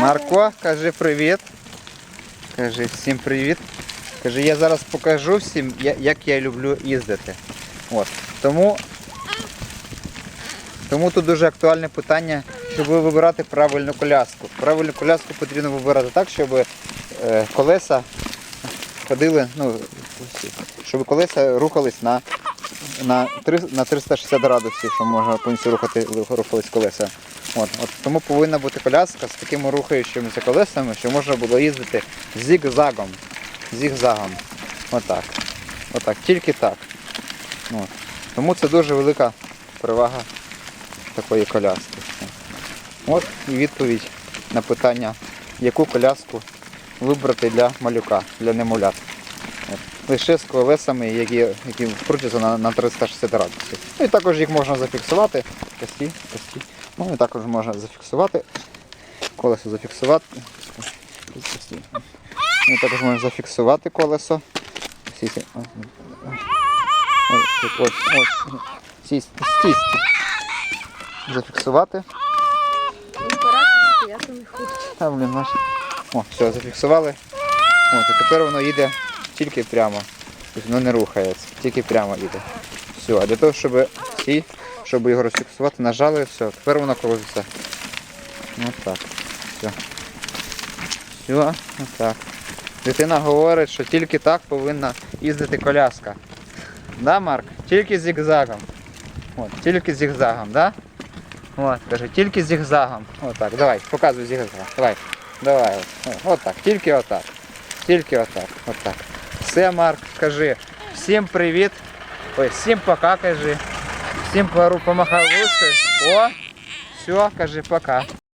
Марко, кажи привіт. Кажи всім привіт. Кажи, я зараз покажу всім, як я люблю їздити. От. Тому, тому тут дуже актуальне питання, щоб вибирати правильну коляску. Правильну коляску потрібно вибирати так, щоб е, колеса ходили, ну, щоб колеса рухались на, на, три- на 360 градусів, щоб можна повністю рухати, рухались колеса. От, от тому повинна бути коляска з такими рухаючимися колесами, що можна було їздити зігзагом. Зігзагом. Отак. Отак. Тільки так. От. Тому це дуже велика перевага такої коляски. От і відповідь на питання, яку коляску вибрати для малюка, для немовлят. Лише з колесами, які, які вкрутяться на, на 360 градусів. Ну і також їх можна зафіксувати. Кості, кості. Ну і також можна зафіксувати. Колесо зафіксувати. Ну, і також можна зафіксувати колесо. Ой, ось, ось. Сісти, сісти. Зафіксувати. Імператор стояти не хоче. А, блін, наш. О, все, зафіксували. От, і тепер воно їде тільки прямо. Тобто воно не рухається, тільки прямо їде. Все, а для того, щоб і, щоб його розфіксувати, нажали, все, тепер воно крутиться. Ось так. Все. Все, ось так. Дитина говорить, що тільки так повинна їздити коляска. Да, Марк? Тільки зігзагом. От, тільки зігзагом, да? От, каже, тільки зігзагом. Отак, давай, показуй зігзаг. Давай. Давай. От, от так, тільки отак. Тільки отак. Отак. Все, Марк, кажи. Всім привіт. Ой, всім пока, кажи. Всім пару помахай вушкою. О! Все, кажи пока.